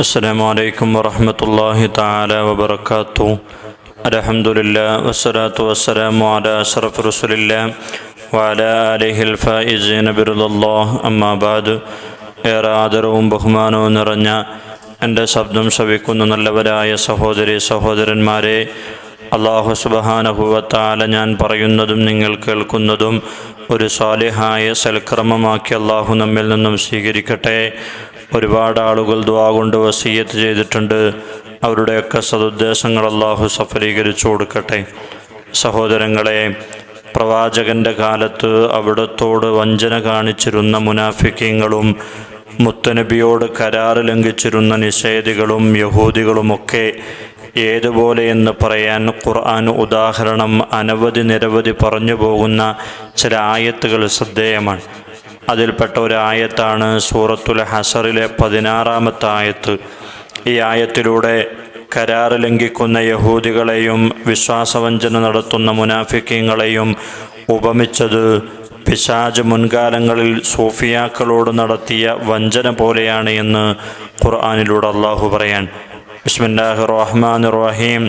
السلام عليكم ورحمة الله تعالى وبركاته الحمد لله والصلاة والسلام على أشرف رسول الله وعلى آله الفائزين برضا الله أما بعد ഏറെ ആദരവും ബഹുമാനവും നിറഞ്ഞ എൻ്റെ ശബ്ദം ശ്രവിക്കുന്ന നല്ലവരായ സഹോദരി സഹോദരന്മാരെ അള്ളാഹു സുബഹാനഹുവത്താല ഞാൻ പറയുന്നതും നിങ്ങൾ കേൾക്കുന്നതും ഒരു സ്വാലിഹായ സൽക്രമമാക്കി അള്ളാഹു നമ്മിൽ നിന്നും സ്വീകരിക്കട്ടെ ഒരുപാട് ആളുകൾ ദ്വാ കൊണ്ട് വസീയത്ത് ചെയ്തിട്ടുണ്ട്. അവരുടെയൊക്കെ സതുദ്ദേശങ്ങൾ അള്ളാഹു സഫലീകരിച്ചു കൊടുക്കട്ടെ. സഹോദരങ്ങളെ പ്രവാചകന്റെ കാലത്ത് അവിടത്തോട് വഞ്ചന കാണിച്ചിരുന്ന മുനാഫിക്കങ്ങളും മുത്തനബിയോട് കരാറ് ലംഘിച്ചിരുന്ന നിഷേധികളും യഹൂദികളുമൊക്കെ ഏതുപോലെ എന്ന് പറയാൻ ഖുർആൻ ഉദാഹരണം അനവധി നിരവധി പറഞ്ഞു പോകുന്ന ചില ആയത്തുകൾ ശ്രദ്ധേയമാണ്. അതിൽപ്പെട്ട ഒരു ആയത്താണ് സൂറത്തുൽ ഹസറിലെ പതിനാറാമത്തെ ആയത്ത്. ഈ ആയത്തിലൂടെ കരാറ് ലംഘിക്കുന്ന യഹൂദികളെയും വിശ്വാസവഞ്ചന നടത്തുന്ന മുനാഫിക്കങ്ങളെയും ഉപമിച്ചത് പിശാജ് മുൻകാലങ്ങളിൽ സൂഫിയാക്കളോട് നടത്തിയ വഞ്ചന പോലെയാണ് എന്ന് ഖുർആാനിലൂടെ അള്ളാഹു പറയാൻ. ബിസ്മില്ലാഹി റഹ്മാൻ റഹീം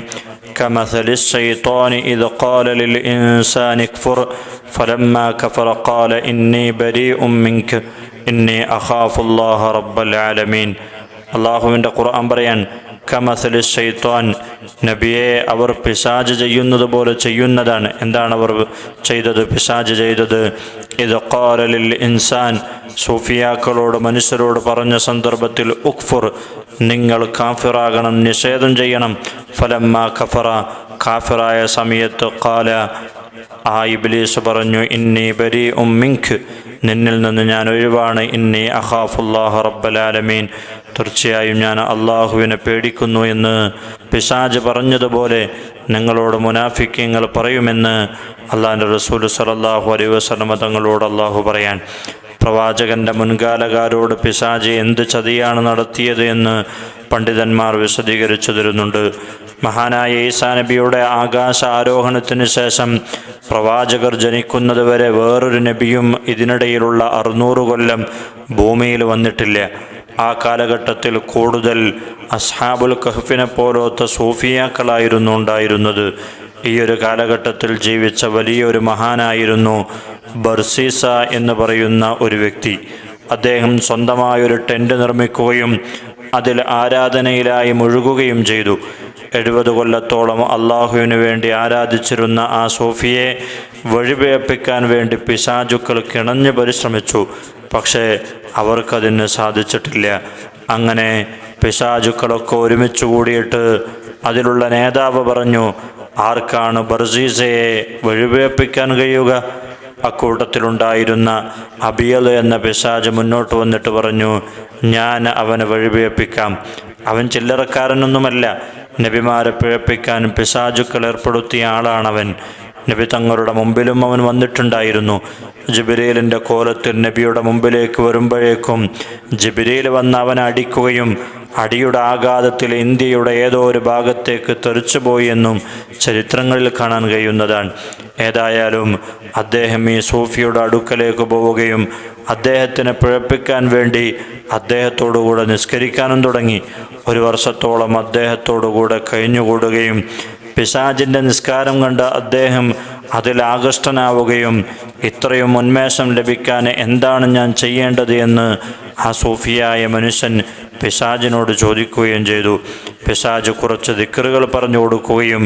كمثل الشيطان إذ قال للإنسان اكفر فلما كفر قال إني بريء منك إني أخاف الله رب العالمين അള്ളാഹുവിൻ്റെ ഖുർആൻ പറയാൻ കമസലി ഷെയ്ത്വാൻ നബിയെ അവർ പിശാജ് ചെയ്യുന്നത് പോലെ ചെയ്യുന്നതാണ് എന്താണ് അവർ ചെയ്തത് പിശാജ് ചെയ്തത് ഇത് ഖാലലിൽ ഇൻസാൻ സൂഫിയാക്കളോട് മനുഷ്യരോട് പറഞ്ഞ സന്ദർഭത്തിൽ ഉഖ്ഫുർ നിങ്ങൾ കാഫിറാകണം നിഷേധം ചെയ്യണം. ഫലമ്മ കഫറ. കാഫിറായ സമയത്ത് കാല ആ ഇബ്ലീസ് പറഞ്ഞു ഇന്നി ബരി ഉമ്മിങ്ക് നിന്നിൽ നിന്ന് ഞാൻ ഒഴിവാണ്. ഇന്നി അഹാഫുല്ലാഹ് റബ്ബലാലമീൻ. തീർച്ചയായും ഞാൻ അള്ളാഹുവിനെ പേടിക്കുന്നു എന്ന് പിശാജ് പറഞ്ഞതുപോലെ നിങ്ങളോട് മുനാഫിക്കങ്ങൾ പറയുമെന്ന് അള്ളാഹിന്റെ റസൂൽ സലല്ലാഹു അലൈ വസ്ലമ തങ്ങളോട് അള്ളാഹു പറയാൻ. പ്രവാചകന്റെ മുൻകാലകാരോട് പിശാജ് എന്ത് ചതിയാണ് നടത്തിയത് എന്ന് പണ്ഡിതന്മാർ വിശദീകരിച്ചു തരുന്നുണ്ട് മഹാനായ ഈസാ നബിയുടെ ആകാശ ആരോഹണത്തിന് ശേഷം പ്രവാചകർ ജനിക്കുന്നത് വരെ വേറൊരു നബിയും ഇതിനിടയിലുള്ള അറുന്നൂറ് കൊല്ലം ഭൂമിയിൽ വന്നിട്ടില്ല. ആ കാലഘട്ടത്തിൽ കൂടുതൽ അസ്ഹാബുൽ കഹ്ഫിനെ പോലത്തെ സൂഫിയാക്കളായിരുന്നു ഉണ്ടായിരുന്നത്. ഈ ഒരു കാലഘട്ടത്തിൽ ജീവിച്ച വലിയൊരു മഹാനായിരുന്നു ബർസീസ എന്ന് പറയുന്ന ഒരു വ്യക്തി. അദ്ദേഹം സ്വന്തമായൊരു ടെന്റ് നിർമ്മിക്കുകയും അതിൽ ആരാധനയിലായി മുഴുകുകയും ചെയ്തു. എഴുപത് കൊല്ലത്തോളം അള്ളാഹുവിന് വേണ്ടി ആരാധിച്ചിരുന്ന ആ സൂഫിയെ വഴിപേപ്പിക്കാൻ വേണ്ടി പിശാചുക്കൾ കിണഞ്ഞു പരിശ്രമിച്ചു. പക്ഷേ അവർക്കതിന് സാധിച്ചിട്ടില്ല. അങ്ങനെ പിശാചുക്കളൊക്കെ ഒരുമിച്ച് കൂടിയിട്ട് അതിലുള്ള നേതാവ് പറഞ്ഞു ആർക്കാണ് ബർസീസയെ വഴിവേപ്പിക്കാൻ കഴിയുക? അക്കൂട്ടത്തിലുണ്ടായിരുന്ന അബിയൽ എന്ന പിശാജ് മുന്നോട്ട് വന്നിട്ട് പറഞ്ഞു ഞാൻ അവനെ വഴിവേപ്പിക്കാം അവൻ ചില്ലറക്കാരനൊന്നുമല്ല. നബിമാരെ പിഴപ്പിക്കാൻ പിശാജുക്കൾ ഏർപ്പെടുത്തിയ ആളാണവൻ. നബി തങ്ങളുടെ മുമ്പിലും അവൻ വന്നിട്ടുണ്ടായിരുന്നു. ജിബിരേലിന്റെ കോലത്തിൽ നബിയുടെ മുമ്പിലേക്ക് വരുമ്പോഴേക്കും ജിബിരേൽ വന്ന് അവനെ അടിക്കുകയും അടിയുടെ ആഘാതത്തിൽ ഇന്ത്യയുടെ ഏതോ ഒരു ഭാഗത്തേക്ക് തെറിച്ചുപോയി എന്നും ചരിത്രങ്ങളിൽ കാണാൻ കഴിയുന്നതാണ്. ഏതായാലും അദ്ദേഹം ഈ സൂഫിയുടെ അടുക്കലേക്ക് പോവുകയും അദ്ദേഹത്തിനെ പിഴപ്പിക്കാൻ വേണ്ടി അദ്ദേഹത്തോടുകൂടെ നിസ്കരിക്കാനും തുടങ്ങി. ഒരു വർഷത്തോളം അദ്ദേഹത്തോടുകൂടെ കഴിഞ്ഞുകൂടുകയും പിശാജിന്റെ നിസ്കാരം കണ്ട് അദ്ദേഹം അതിൽ ആകൃഷ്ടനാവുകയും ഇത്രയും ഉന്മേഷം ലഭിക്കാൻ എന്താണ് ഞാൻ ചെയ്യേണ്ടത് എന്ന് ആ സൂഫിയായ മനുഷ്യൻ പിശാജിനോട് ചോദിക്കുകയും ചെയ്തു. പിശാജ് കുറച്ച് ദിക്കറുകൾ പറഞ്ഞു കൊടുക്കുകയും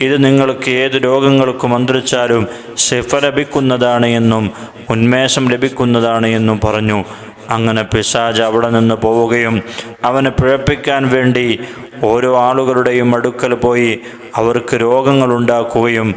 ഇത് നിങ്ങൾക്ക് ഏത് രോഗങ്ങൾക്ക് മന്ത്രിച്ചാലും ശിഫ ലഭിക്കുന്നതാണ് എന്നും ഉന്മേഷം ലഭിക്കുന്നതാണ് എന്നും പറഞ്ഞു. അങ്ങനെ പിശാജ് അവിടെ നിന്ന് പോവുകയും അവനെ പിഴപ്പിക്കാൻ വേണ്ടി ഓരോ ആളുകളുടെയും അടുക്കൽ പോയി അവർക്ക് രോഗങ്ങളുണ്ടാക്കുകയും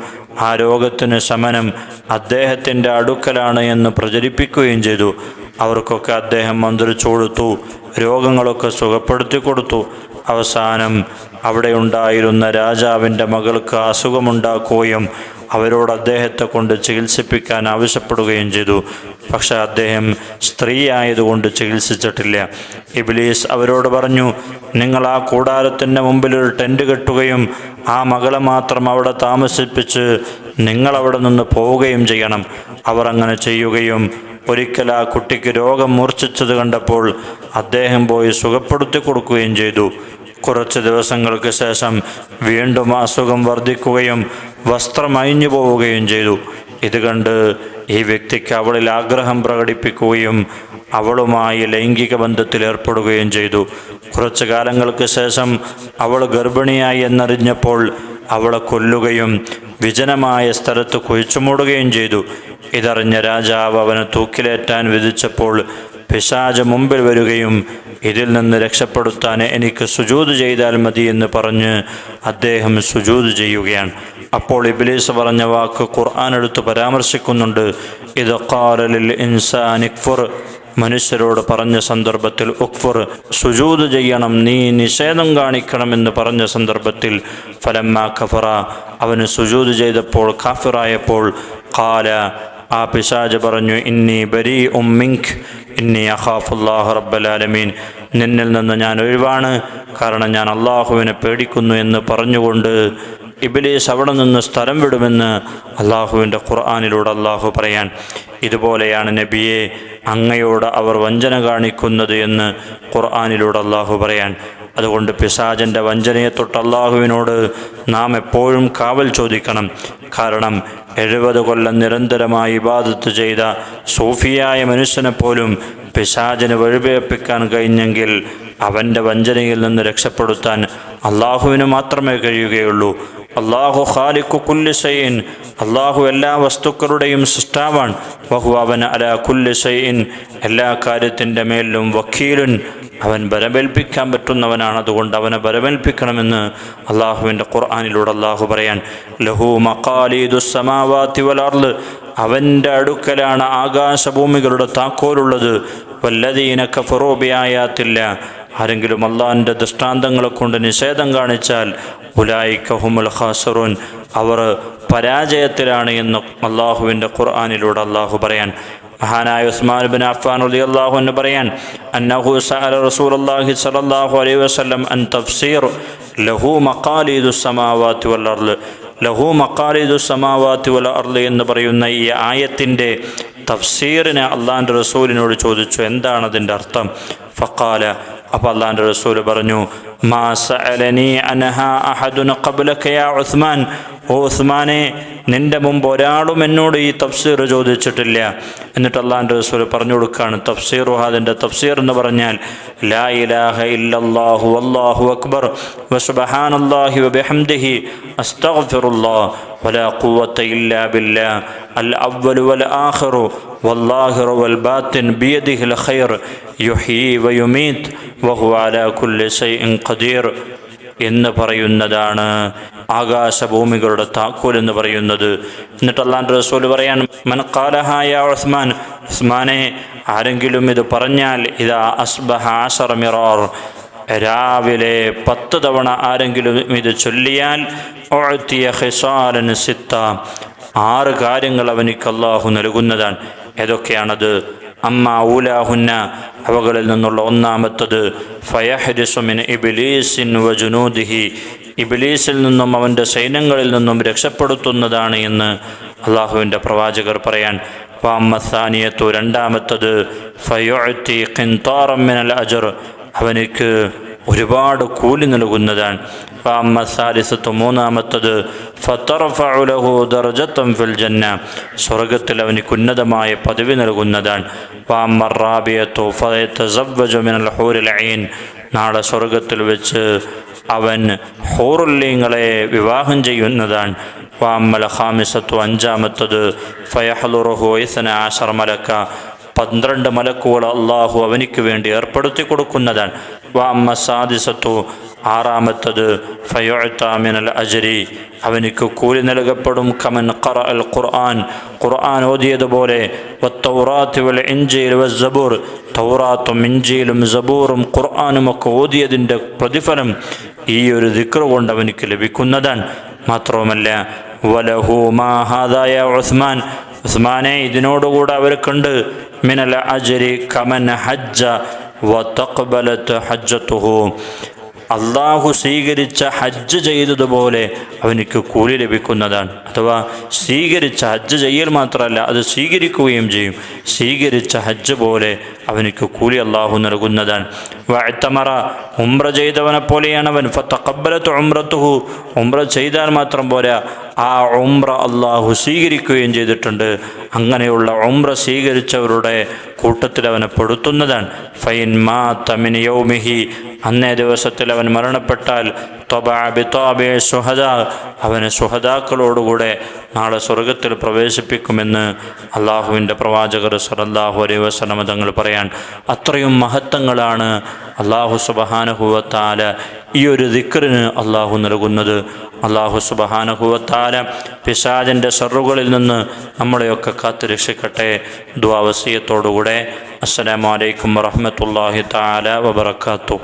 ആ രോഗത്തിന് ശമനം അദ്ദേഹത്തിന്റെ അടുക്കലാണ് എന്ന് പ്രചരിപ്പിക്കുകയും ചെയ്തു. അവർക്കൊക്കെ അദ്ദേഹം മന്ത്രിച്ചു കൊടുത്തു രോഗങ്ങളൊക്കെ സുഖപ്പെടുത്തി കൊടുത്തു. അവസാനം അവിടെ ഉണ്ടായിരുന്ന രാജാവിന്റെ മകൾക്ക് അസുഖമുണ്ടാക്കുകയും അവരോട് അദ്ദേഹത്തെ കൊണ്ട് ചികിത്സിപ്പിക്കാൻ ആവശ്യപ്പെടുകയും ചെയ്തു. പക്ഷെ അദ്ദേഹം സ്ത്രീ ആയതുകൊണ്ട് ചികിത്സിച്ചിട്ടില്ല. ഇബിലീസ് അവരോട് പറഞ്ഞു നിങ്ങൾ ആ കൂടാരത്തിന്റെ മുമ്പിൽ ഒരു ടെന്റ് കെട്ടുകയും ആ മകളെ മാത്രം അവിടെ താമസിപ്പിച്ച് നിങ്ങൾ അവിടെ നിന്ന് പോവുകയും ചെയ്യണം. അവർ അങ്ങനെ ചെയ്യുകയും ഒരിക്കൽ ആ കുട്ടിക്ക് രോഗം മൂർച്ഛിച്ചത് കണ്ടപ്പോൾ അദ്ദേഹം പോയി സുഖപ്പെടുത്തി കൊടുക്കുകയും ചെയ്തു. കുറച്ച് ദിവസങ്ങൾക്ക് ശേഷം വീണ്ടും അസുഖം വർദ്ധിക്കുകയും വസ്ത്രം അഴിഞ്ഞു പോവുകയും ചെയ്തു. ഇത് കണ്ട് ഈ വ്യക്തിക്ക് അവളിൽ ആഗ്രഹം പ്രകടിപ്പിക്കുകയും അവളുമായി ലൈംഗിക ബന്ധത്തിൽ ഏർപ്പെടുകയും ചെയ്തു. കുറച്ചു കാലങ്ങൾക്ക് ശേഷം അവൾ ഗർഭിണിയായി എന്നറിഞ്ഞപ്പോൾ അവളെ കൊല്ലുകയും വിജനമായ സ്ഥലത്ത് കുഴിച്ചുമൂടുകയും ചെയ്തു. ഇതറിഞ്ഞ രാജാവ് അവന് തൂക്കിലേറ്റാൻ വിധിച്ചപ്പോൾ പിശാജ് മുമ്പിൽ വരികയും ഇതിൽ നിന്ന് രക്ഷപ്പെടുത്താൻ എനിക്ക് സുജൂത് ചെയ്താൽ മതി എന്ന് പറഞ്ഞ് അദ്ദേഹം സുജൂത് ചെയ്യുകയാണ്. അപ്പോൾ ഇബിലീസ് പറഞ്ഞ വാക്ക് ഖുർആൻ എടുത്ത് പരാമർശിക്കുന്നുണ്ട്. ഇത് ഖാലലിൽ ഇൻസാനിക്ഫുർ മനുഷ്യരോട് പറഞ്ഞ സന്ദർഭത്തിൽ ഉക്ഫുർ സുജൂത് ചെയ്യണം നീ നിഷേധം കാണിക്കണമെന്ന് പറഞ്ഞ സന്ദർഭത്തിൽ ഫലമ്മ ഖഫറ അവന് സുജൂത് ചെയ്തപ്പോൾ ഖാഫിറായപ്പോൾ കാല ആ പിശാജ് പറഞ്ഞു ഇന്നി ബരി ഉമ്മിങ്ക് ഇന്നി അഹാഫുല്ലാഹ് റബ്ബലാലമീൻ. നിന്നിൽ നിന്ന് ഞാൻ ഒഴിവാണ് കാരണം ഞാൻ അള്ളാഹുവിനെ പേടിക്കുന്നു എന്ന് പറഞ്ഞുകൊണ്ട് ഇബിലീസ് അവിടെ നിന്ന് സ്ഥലം വിടുമെന്ന് അള്ളാഹുവിന്റെ ഖുർആാനിലൂടെ അള്ളാഹു പറയാൻ ഇതുപോലെയാണ് നബിയെ അങ്ങയോട് അവർ വഞ്ചന കാണിക്കുന്നത് എന്ന് ഖുർആാനിലൂടെ അള്ളാഹു പറയാൻ. അതുകൊണ്ട് പിശാജന്റെ വഞ്ചനയെ തൊട്ട് അള്ളാഹുവിനോട് നാം എപ്പോഴും കാവൽ ചോദിക്കണം. കാരണം എഴുപത് കൊല്ലം നിരന്തരമായി ഇബാദത്ത് ചെയ്ത സൂഫിയായ മനുഷ്യനെ പോലും പിശാചിന് വഴിപേപ്പിക്കാൻ കഴിഞ്ഞെങ്കിൽ അവന്റെ വഞ്ചനയിൽ നിന്ന് രക്ഷപ്പെടുത്താൻ അള്ളാഹുവിന് മാത്രമേ കഴിയുകയുള്ളൂ. അള്ളാഹു ഖാലിഖു കുല്ലി ഷൈൻ അള്ളാഹു എല്ലാ വസ്തുക്കളുടെയും സൃഷ്ടാവാൻ വഹു അവൻ അല കുല്ലി ഷൈൻ എല്ലാ കാര്യത്തിന്റെ മേലും വക്കീലുൻ. അവൻ ബലമേൽപ്പിക്കാൻ പറ്റുന്നവനാണ്. അതുകൊണ്ട് അവനെ ബലമേൽപ്പിക്കണമെന്ന് അള്ളാഹുവിന്റെ ഖുർആാനിലൂടെ അള്ളാഹു പറയാൻ ലഹു മക്കാലീദു സമാവാത്തി വലാർൽ അവന്റെ അടുക്കലാണ് ആകാശഭൂമികളുടെ താക്കോലുള്ളത്. വല്ലതീന കഫറോബിയായാത്തില്ല ആരെങ്കിലും അള്ളാഹിന്റെ ദൃഷ്ടാന്തങ്ങളെ കൊണ്ട് നിഷേധം കാണിച്ചാൽ ഉലായി കഹുമുൽ ഖാസറുൻ. അവർ പരാജയത്തിലാണ് എന്ന് അള്ളാഹുവിന്റെ ഖുർആാനിലൂടെ അള്ളാഹു പറയാൻ. മഹാനായ ഉസ്മാൻ ബിൻ അഫ്ഫാൻ അള്ളാഹു എന്ന് പറയാൻ അന്നഹു സഅല റസൂലുള്ളാഹി സ്വല്ലല്ലാഹു അലൈഹി വസല്ലം അൻ തഫ്സീർ ലഹു മഖാലീദു സമാവാതി വൽ അർൾ ലഹു മഖാലീദു സമാവാതി വൽ അർൾ എന്ന് പറയുന്ന ഈ ആയത്തിന്റെ തഫ്സീറിനെ അള്ളാന്റെ റസൂലിനോട് ചോദിച്ചു എന്താണ് അതിന്റെ അർത്ഥം? ഫക്കാല അപ്പോൾ അള്ളാന്റെ റസൂൽ പറഞ്ഞു മാ യാ ഉസ്മാൻ. ഓ ഉസ്മാനെ നിന്റെ മുമ്പ് ഒരാളും എന്നോട് ഈ തഫ്സീർ ചോദിച്ചിട്ടില്ല. എന്നിട്ട് അള്ളാന്റെ റസൂൽ പറഞ്ഞു കൊടുക്കുകയാണ് തഫ്സീർ അതിന്റെ തഫ്സീർ എന്ന് പറഞ്ഞാൽ لا إله إلا الله والله أكبر وسبحان الله وبحمده أستغفر الله ولا قوة إلا بالله الأول والآخر والله والباطن بيده الخير يحيي ويميت وهو على كل شيء قدير എന്ന് പറയുന്നതാണ് ആകാശഭൂമികളുടെ താക്കോൽ എന്ന് പറയുന്നത്. എന്നിട്ട് അള്ളാന്റെ റസൂൽ പറയാൻ മനക്കാലഹായ ഉസ്മാൻ ഉസ്മാനെ ആരെങ്കിലും ഇത് പറഞ്ഞാൽ ഇതാ അസ്ബഹ ആശറ മിറാർ. രാവിലെ പത്ത് തവണ ആരെങ്കിലും ഇത് ചൊല്ലിയാൽ ഒഴത്തിയ ഹിസാലന് സിത്ത. ആറ് കാര്യങ്ങൾ അവനിക്ക് അള്ളാഹു നൽകുന്നതാണ്. ഏതൊക്കെയാണത്? അമ്മ ഊലാഹുന്ന അവകളിൽ നിന്നുള്ള ഒന്നാമത്തത് ഫയഹരിസുമിൻ ഇബിലീസിൻ വജുനൂദിഹി ഇബിലീസിൽ നിന്നും അവന്റെ സൈന്യങ്ങളിൽ നിന്നും രക്ഷപ്പെടുത്തുന്നതാണ് എന്ന് അള്ളാഹുവിന്റെ പ്രവാചകർ പറയാൻ വാമസാനിയത്തു രണ്ടാമത്തത് ഫയോത്തി ഖിൻതാറമ്മിനൽ അജർ അവനിക്ക് ഒരുപാട് കൂലി നൽകുന്നതാണ്. മൂന്നാമത്തത് ഫത്തറഫുലഹു ഫിൽ ജന്ന. സ്വർഗത്തിൽ അവനിക്ക് ഉന്നതമായ പദവി നൽകുന്നതാണ്. ഐൻ നാളെ സ്വർഗത്തിൽ വെച്ച് അവൻ ഹോറുല്യങ്ങളെ വിവാഹം ചെയ്യുന്നതാണ്. വാമ്മൽ ഖാമിസത്തു അഞ്ചാമത്തത് ഫയഹലുറുഹു ഐസന ആശർ മലക്ക. പന്ത്രണ്ട് മലക്കുകൾ അള്ളാഹു അവനിക്ക് വേണ്ടി ഏർപ്പെടുത്തി കൊടുക്കുന്നതാണ്. വാമ്മ സാദിസത്തു ആറാമത്തത് ഫയോത്താമിനൽ അജരി അവനിക്ക് കൂലി നൽകപ്പെടും കമൻ ഖറ അൽ ഖുർആൻ. ഖുർആൻ ഓതിയതുപോലെ സബൂർ തൗറാത്തും ഇഞ്ചിയിലും സബൂറും ഖുർആാനും ഒക്കെ ഓതിയതിന്റെ പ്രതിഫലം ഈ ഒരു ദിക്ർ കൊണ്ട് അവനിക്ക് ലഭിക്കുന്നതാണ്. മാത്രവുമല്ല വലഹു മാഹാദായ ഉസ്മാൻ ഉസ്മാനെ ഇതിനോടുകൂടെ അവർക്കുണ്ട്. മിനൽ അജരി കമൻ ഹജ്ജ ഹജ്ജത്തുഹു. അള്ളാഹു സ്വീകരിച്ച ഹജ്ജ് ചെയ്തതുപോലെ അവനിക്ക് കൂലി ലഭിക്കുന്നതാണ്. അഥവാ സ്വീകരിച്ച ഹജ്ജ് ചെയ്യൽ മാത്രമല്ല അത് സ്വീകരിക്കുകയും ചെയ്യും. സ്വീകരിച്ച ഹജ്ജ് പോലെ അവനിക്ക് കൂലി അള്ളാഹു നൽകുന്നതാണ്. വഴത്തമറ ഉംറ ചെയ്തവനെ പോലെയാണ് അവൻ. ഫത്തക്കബലത്ത് ഉംറത്തുഹു. ഉംറ ചെയ്താൽ മാത്രം പോരാ. ആ ഉംറ അള്ളാഹു സ്വീകരിക്കുകയും ചെയ്തിട്ടുണ്ട്. അങ്ങനെയുള്ള ഉംറ സ്വീകരിച്ചവരുടെ കൂട്ടത്തിൽ അവനെ പെടുത്തുന്നതാണ് ഫൈൻ മാ തമിൻ യൗമിഹി. അന്നേ ദിവസത്തിൽ അവൻ മരണപ്പെട്ടാൽ തൊബാബിത്തോബെ അവന് സുഹദാക്കളോടുകൂടെ നാളെ സ്വർഗത്തിൽ പ്രവേശിപ്പിക്കുമെന്ന് അള്ളാഹുവിന്റെ പ്രവാചകർ സലല്ലാഹു അലൈ വസ്ലമ തങ്ങൾ പറയാൻ അത്രയും മഹത്വങ്ങളാണ് അള്ളാഹു സുബഹാനുഹുവത്താല ഈ ഒരു ദിക്കറിന് അള്ളാഹു നൽകുന്നത്. അള്ളാഹു സുബഹാനുഹുവത്താല പിശാജിന്റെ ഷറുകളിൽ നിന്ന് നമ്മളെയൊക്കെ കാത്തു രക്ഷിക്കട്ടെ. ദ്വാവസീയത്തോടുകൂടെ അസ്സലാമലൈക്കും വറഹമത്തല്ലാഹി താല വബർക്കാത്തു